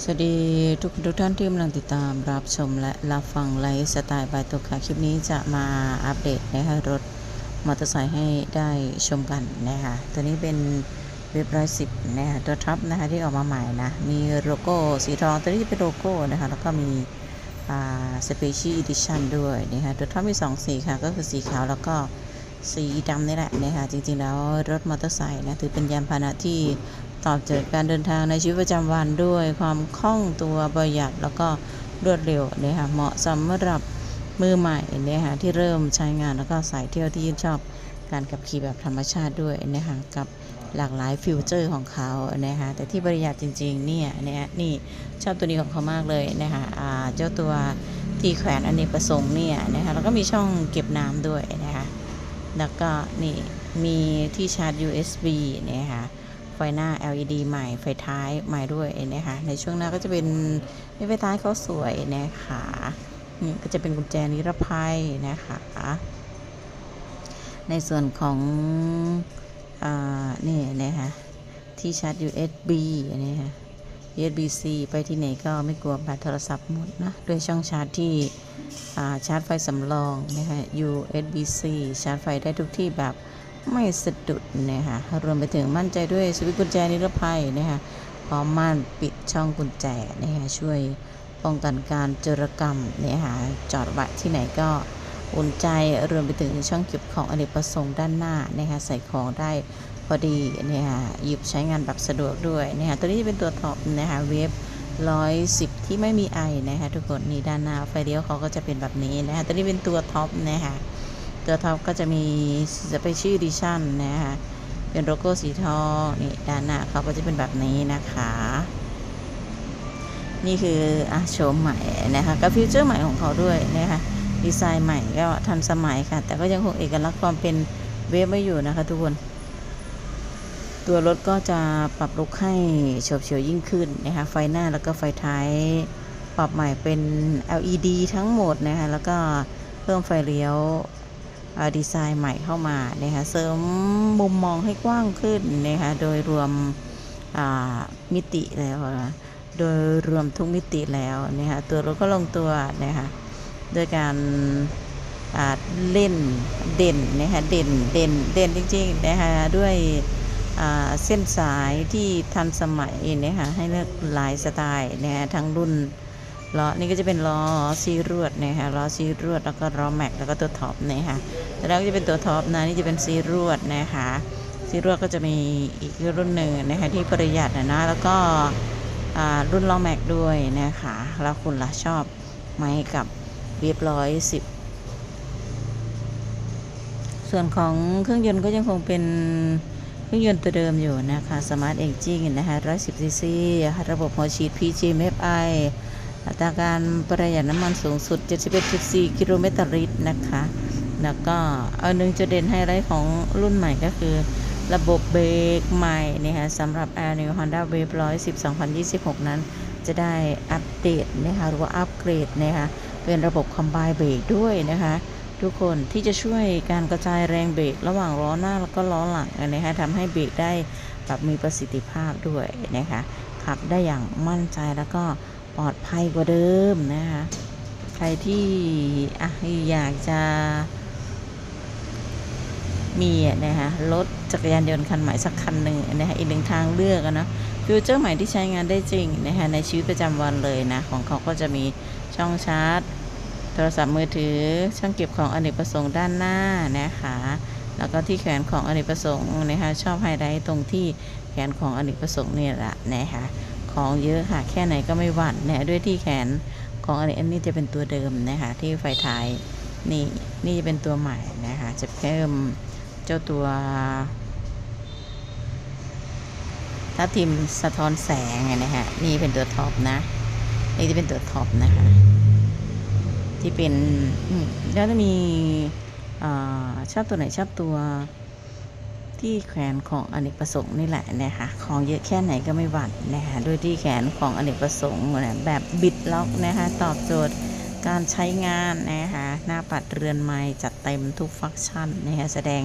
สวัสดีทุกทุกท่านที่กำลังติดตามรับชมและรับฟังไลฟ์สไตล์บายตัวค่ะ คลิปนี้จะมาอัปเดตนะคะรถมอเตอร์ไซค์ให้ได้ชมกันนะคะตัวนี้เป็นเว็บร้อยสิบนะคะตัวท็อปนะคะที่ออกมาใหม่นะ มีโลโก้สีทองตัวนี้จะเป็นโลโก้นะคะ แล้วก็มีอ่าสเปเชียลอีดิชันด้วยนะคะตัวท็อปมีสองสีค่ะ ก็คือสีขาวแล้วก็สีดำนี่แหละนะคะจริงๆแล้วรถมอเตอร์ไซค์นะถือเป็นยานพาหนะที่ ตอบโจทย์การเดินทางในชีวิตประจำวันด้วยความคล่องตัวประหยัดแล้วก็รวดเร็วนะคะเหมาะสำหรับมือใหม่นะคะที่เริ่มใช้งานแล้วก็สายเที่ยวที่ชื่นชอบการขับขี่แบบธรรมชาติด้วยนะคะกับหลากหลายฟิวเจอร์ของเขานะคะแต่ที่ประหยัดจริง ๆ เนี่ยนะนี่ชอบตัวนี้ของเขามากเลยนะคะเจ้าตัวที่แขวนอเนกประสงค์เนี่ยนะคะแล้วก็มีช่องเก็บน้ำด้วยนะคะแล้วก็นี่มีที่ชาร์จ USB นะคะ ไฟหน้า LED ใหม่ ไฟท้ายใหม่ด้วยนะคะ ในช่วงหน้าก็จะเป็นไฟท้ายเขาสวยนะคะนี่ก็จะเป็นกุญแจนิรภัยนะคะ ในส่วนของอ่นี่นะคะที่ชาร์จ USB นี่ค่ะ USB-C ไปที่ไหนก็ไม่กลัวแบตโทรศัพท์หมดนะด้วยช่องชาร์จที่าชาร์จไฟสำรองนะคะ USB-C ชาร์จไฟได้ทุกที่แบบ ไม่สะดุดนะคะรวมไปถึงมั่นใจด้วยสวิตช์กุญแจนิรภัยนะคะพร้อมม่านปิดช่องกุญแจนะคะช่วยป้องกันการจรกรรมนะคะจอดไว้ที่ไหนก็อุ่นใจรวมไปถึงช่องเก็บของอเนกประสงค์ด้านหน้านะคะใส่ของได้พอดีนะคะหยิบใช้งานแบบสะดวกด้วยนะคะตัวนี้จะเป็นตัวท็อปนะคะเวฟร้อยสิบที่ไม่มีไอนะคะทุกคนนี่ด้านหน้าไฟเลี้ยวเขาก็จะเป็นแบบนี้นะคะตัวนี้เป็นตัวท็อปนะคะ ตัวท็อปก็จะมีสเปชียลดิชั่นนะคะเป็นโลโก้สีทองนี่ด้านหน้าเขาก็จะเป็นแบบนี้นะคะ นี่คืออะโฉมใหม่นะคะกับฟิวเจอร์ใหม่ของเขาด้วยนะคะดีไซน์ใหม่ก็ทันสมัยค่ะ แต่ก็ยังคงเอกลักษณ์ความเป็นเวฟไว้อยู่นะคะทุกคน ตัวรถก็จะปรับลุกให้โฉบเฉี่ยวยิ่งขึ้นนะคะไฟหน้าแล้วก็ไฟท้ายปรับใหม่เป็น LED ทั้งหมดนะคะแล้วก็เพิ่มไฟเลี้ยว ดีไซน์ใหม่เข้ามานะคะเสริมมุมมองให้กว้างขึ้นนะคะโดยรวมมิติแล้วนะโดยรวมทุกมิติแล้วนะคะตัวรถก็ลงตัวนะคะด้วยการเล่นเด่นนะคะเด่นเด่นเด่นจริงๆนะคะด้วยเส้นสายที่ทันสมัยนะคะให้เลือกหลายสไตล์นะคะทั้งรุ่น ล้อนี่ก็จะเป็นล้อซีรวดนะคะล้อซีรวดแล้วก็ล้อแม็กแล้วก็ตัวท็อปนะคะแล้วก็จะเป็นตัวท็อปนะนี่จะเป็นซีรวดนะคะซีรวดก็จะมีอีกรุ่นหนึ่งนะคะที่ประหยัดนะนะแล้วก็รุ่นล้อแม็กด้วยนะคะแล้วคุณล่ะชอบไหมกับเรียบร้อยสิบส่วนของเครื่องยนต์ก็ยังคงเป็นเครื่องยนต์ตัวเดิมอยู่นะคะ Smart Engine นะคะ110 cc ระบบหัวฉีด PGMFI อัตราการประหยัดน้ำมันสูงสุด 71.4 กิโลเมตรต่อลิตรนะคะ แล้วก็เอาหนึ่งจุดเด่นไฮไลท์ของรุ่นใหม่ก็คือ ระบบเบรกใหม่นะคะสำหรับ Air New Honda Wave 110 2026 นั้น จะได้อัปเดตนะคะหรือว่าอัปเกรดนะคะเป็นระบบคอมไบเบรกด้วยนะคะทุกคนที่จะช่วยการกระจายแรงเบรกระหว่างล้อหน้าแล้วก็ล้อหลังนะคะทำให้เบรกได้แบบมีประสิทธิภาพด้วยนะคะขับได้อย่างมั่นใจแล้วก็ ปลอดภัยกว่าเดิมนะคะ ใครที่อะอยากจะ มีนะคะรถจักรยานยนต์คันใหม่สักคันหนึ่งนะคะอีกหนึ่งทางเลือกนะฟิวเจอร์ใหม่ที่ใช้งานได้จริงนะคะในชีวิตประจำวันเลยนะ ของเขาก็จะมีช่องชาร์จ โทรศัพท์มือถือ ช่องเก็บของอเนกประสงค์ด้านหน้านะคะแล้วก็ที่แขนของอเนกประสงค์นะคะชอบไฮไลท์ตรงที่แขนของอเนกประสงค์เนี่ยแหละนะคะ ของเยอะค่ะ แค่ไหนก็ไม่หวั่นนะด้วยที่แขนของอเนกอันนี้จะเป็นตัวเดิมนะคะที่ไฟท้ายนี่นี่จะเป็นตัวใหม่นะคะจะเพิ่มเจ้าตัวถ้าทิมสะท้อนแสงนะฮะนี่เป็นตัวท็อปนะ นี่จะเป็นตัวท็อปนะคะ ที่เป็นแล้วจะมีอชอบตัวไหนชอบตัว ที่แขวนของอเนกประสงค์นี่แหละนะคะของเยอะแค่ไหนก็ไม่หวั่นนะคะด้วยที่แขนของอเนกประสงค์นะแบบบิดล็อกนะคะตอบโจทย์การใช้งานนะคะหน้าปัดเรือนไม้จัดเต็มทุกฟังก์ชันนะคะแสดง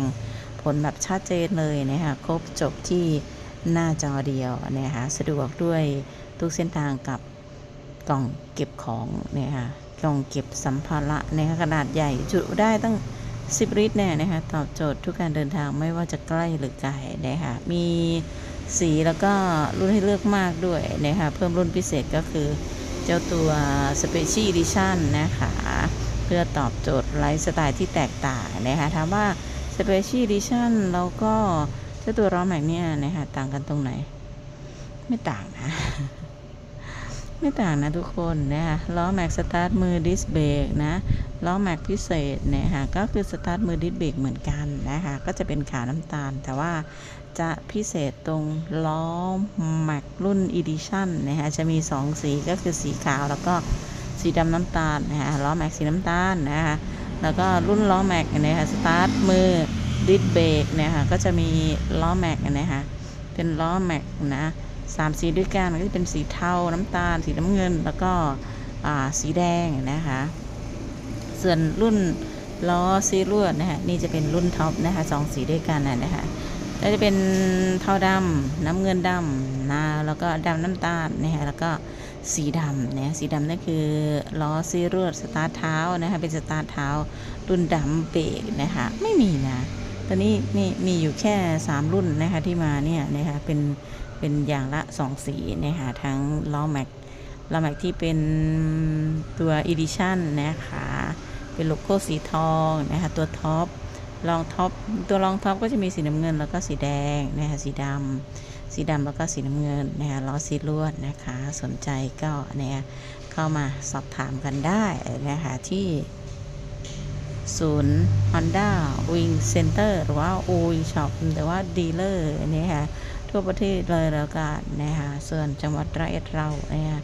ผลแบบชัดเจนเลยนะคะครบจบที่หน้าจอเดียวนะคะสะดวกด้วยทุกเส้นทางกับกล่องเก็บของเนี่ยค่ะกล่องเก็บสัมภาระนะคะขนาดใหญ่จุได้ตั้ง 10ลิตรเนี่ยนะคะตอบโจทย์ทุกการเดินทางไม่ว่าจะใกล้หรือไกลนะคะมีสีแล้วก็รุ่นให้เลือกมากด้วยนะคะเพิ่มรุ่นพิเศษก็คือเจ้าตัว Special Edition นะคะเพื่อตอบโจทย์ไลฟ์สไตล์ที่แตกต่างนะคะถามว่า Special Edition แล้วก็เจ้าตัวล้อแม็กเนี่ยนะคะต่างกันตรงไหน ไม่ต่างนะ ไม่ต่างนะทุกคนนะคะล้อแม็กสตาร์ทมือดิสเบรกนะล้อแม็กพิเศษเนี่ยค่ะก็คือสตาร์ทมือดิสเบรกเหมือนกันนะคะก็จะเป็นขาวน้ำตาล แต่ว่าจะพิเศษตรงล้อแม็กรุ่น Edition นะคะจะมี 2 สีก็คือสีขาวแล้วก็สีดำน้ำตาลนะคะล้อแม็กสีน้ำตาลนะคะแล้วก็รุ่นล้อแม็กเนี่ยค่ะสตาร์ทมือดิสเบรกเนี่ยค่ะก็จะมีล้อแม็กนะคะเป็นล้อแม็กนะ สามสีด้วยกันก็จะเป็นสีเทาน้ำตาล สีน้ำเงิน แล้วก็สีแดงนะคะ ส่วนรุ่นล้อซีรวดนะคะนี่จะเป็นรุ่นท็อปนะคะสองสีด้วยกันนะคะแล้วจะเป็นเทาดำน้ำเงินดำนะแล้วก็ดำน้ำตาลนะคะแล้วก็สีดำเนี่ยสีดำนั่นคือล้อซีรวดสตาร์ทเท้านะคะเป็นสตาร์ทเท้ารุ่นดำเบรกนะคะไม่มีนะตอนนี้นี่มีอยู่แค่ 3 รุ่นนะคะที่มาเนี่ยนะคะเป็น เป็นอย่างละ 2 สีนะคะทั้งล้อแม็กล้อแม็กที่เป็นตัว Edition นะคะเป็นโลโก้สีทองนะคะตัวท็อปรองท็อปตัวรองท็อปก็จะมีสีน้ำเงินแล้วก็สีแดงนะคะสีดำสีดำแล้วก็สีน้ำเงินนะคะล้อสีลวดนะคะสนใจก็เนี่ยเข้ามาสอบถามกันได้นะคะที่ศูนย์ Honda Wing Center หรือว่า o w i n Shop หรือว่าดีลเลอร์เนี่ยค่ะ ทั่วประเทศเลยแล้วกันนะคะส่วนจังหวัดร้อยเอ็ดเราเนี่ย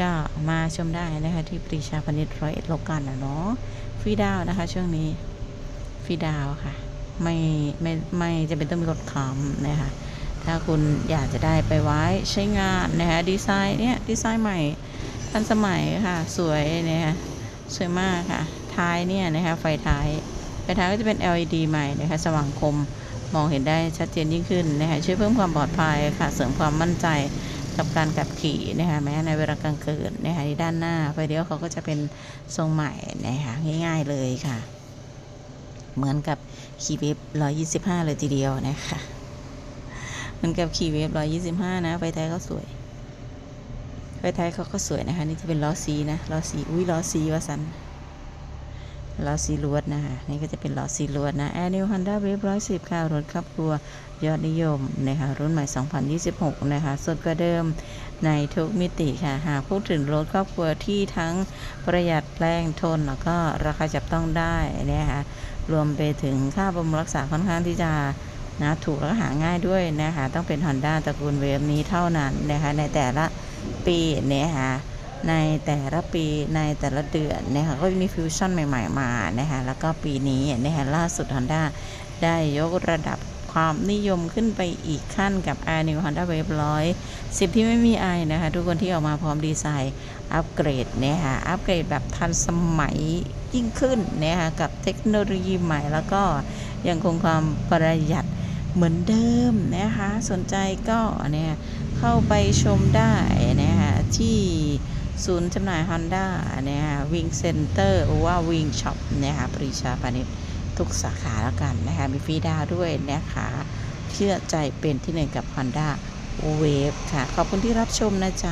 ก็มาชมได้นะคะที่ปรีชาพนิชร้อยเอ็ดโลกันนะเนาะฟรีดาวนะคะ ช่วงนี้ฟรีดาวค่ะ ไม่ไม่ไม่จะเป็นต้องมีรถคำนะคะถ้าคุณอยากจะได้ไปไว้ใช้งานนะคะดีไซน์เนี่ยดีไซน์ใหม่ทันสมัยค่ะ สวยนะคะสวยมากค่ะ ท้ายเนี่ยนะคะไฟท้ายไฟท้ายก็จะเป็น LED ใหม่นะคะสว่างคม มองเห็นได้ชัดเจนยิ่งขึ้นนะคะช่วยเพิ่มความปลอดภัยค่ะเสริมความมั่นใจกับการขับขี่นะคะแม้ในเวลากลางคืนนะคะที่ด้านหน้าไฟเลี้ยวเขาก็จะเป็นทรงใหม่นะคะง่าย ๆเลยค่ะ เหมือนกับคีเวฟ125 เลยทีเดียวนะคะเหมือนกับคีเวฟ125 นะไฟท้ายเขาสวยไฟท้ายเขาก็สวยนะคะ นี่จะเป็นล้อซีนะล้อซีอุ้ยล้อซีวะสัน ล้อซีลวดนะคะนี่ก็จะเป็นล้อซีลวดนะ Air New Honda Wave 110ค่ะรถครอบครัวยอดนิยมนะคะรุ่นใหม่ 2026 นะคะสดกว่าเดิมในทุกมิติค่ะ หากพูดถึงรถครอบครัวที่ทั้งประหยัดแรงทนแล้วก็ราคาจับต้องได้นะคะรวมไปถึงค่าบำรุงรักษาค่อนข้างที่จะนะถูกแล้วก็หาง่ายด้วยนะคะต้องเป็น Honda ตระกูลเวฟนี้เท่านั้นนะคะในแต่ละปีนะคะ ในแต่ละปีในแต่ละเดือนนะคะก็มีฟิวชั่นใหม่ ๆ มานะคะแล้วก็ปีนี้นะคะล่าสุด Honda ได้ยกระดับความนิยมขึ้นไปอีกขั้นกับ a New Honda Wave 100 10 ที่ไม่มีไอนะคะ ทุกคนที่ออกมาพร้อมดีไซน์อัปเกรดนะคะอัปเกรดแบบทันสมัยยิ่งขึ้นนะคะกับเทคโนโลยีใหม่แล้วก็ยังคงความประหยัดเหมือนเดิมนะคะ สนใจก็เนี่ยเข้าไปชมได้นะคะที่ ศูนย์จำหน่ายฮอนด้าเนะคะวิงเซ็นเตอร์หรือว่าวิงช็อปนะคะปรีชาพาณิชย์ทุกสาขาแล้วกันนะคะมีฟรีดาวด้วยนะคะเชื่อใจเป็นที่หนึ่งกับ Honda Wave ค่ะ ขอบคุณที่รับชมนะจ๊ะ